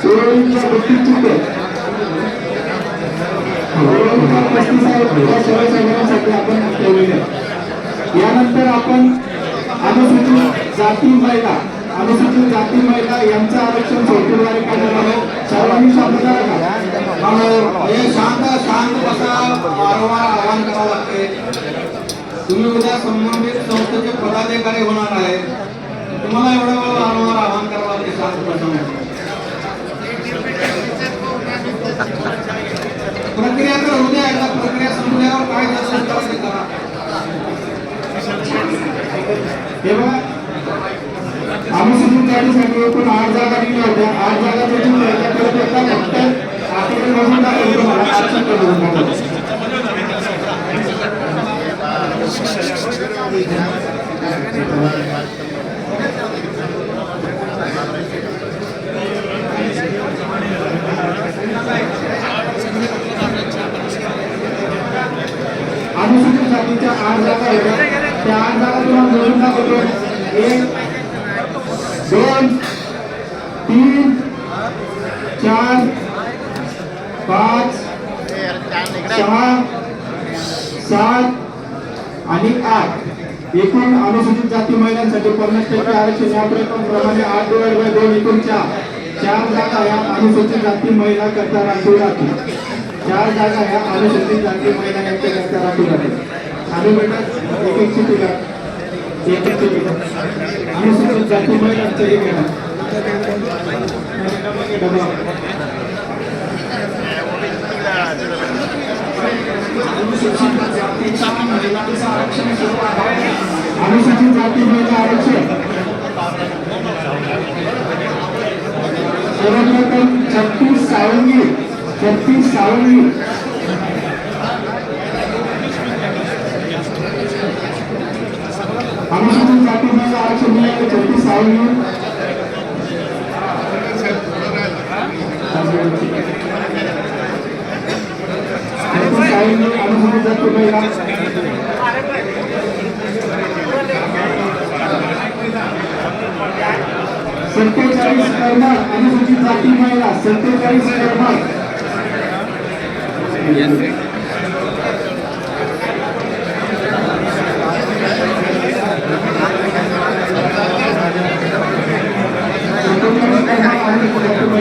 सुरळीच्या आपण ठेवलेले यानंतर आपण अनुसूचित जाती महिला अनुसूचित जाती महिला यांचं आरक्षण सोडतीद्वारे करणार आहोत. सर्वांनी करा हे शांत शांत बसा वारंवार आवाहन करावं लागते तुम्ही उद्या संबंधित संस्थेचे पदाधिकारी होणार आहे. तुम्हाला एवढं वेळ वारंवार आवाहन करावं लागते शांत बसा प्रक्रिया तर होऊ द्या एकदा प्रक्रिया संपल्यावर काय झालं ते करा तेव्हा आम्ही अनुसूचित जातीसाठी पण आठ जागा दिल्या होत्या. आठ जागा त्याची त्याच्याकडे एकदा फक्त आपल्याकडे बघून टाकलं मला आरक्षण करून टाकलं. अनुसूचित जातीच्या आठ जागा होत्या. त्या आठ जागा तुम्हाला मिळून दाखवतो एक दोन तीन चार पाच सहा सात आणि आठ. एकूण अनुसूचित जाती महिलांसाठी पन्नास टक्के आरक्षण या प्रमाणे आठ डिवाइड बाय दोन एकूण चार. चार जागा या अनुसूचित जाती महिला करता राखीव राहतील चार जागा ह्या अनुसूचित जाती महिला यांच्या करता राखीव राहतील आम्ही बेटा एक एक चिठी घ्या एक एक अनुसूचित जाती महिलांचं एक घ्या अनुसूचित जाती महिला आरक्षण सर्वप्रथम छत्तीस सावंगी छत्तीस सावंगी अनुसूचित जाती महिला आरक्षण मिळाले छत्तीस सत्तेचाळीस कर्मळ अनुसूचित जाती महिला सत्तेचाळीस कर्मळ Ahí, por ejemplo,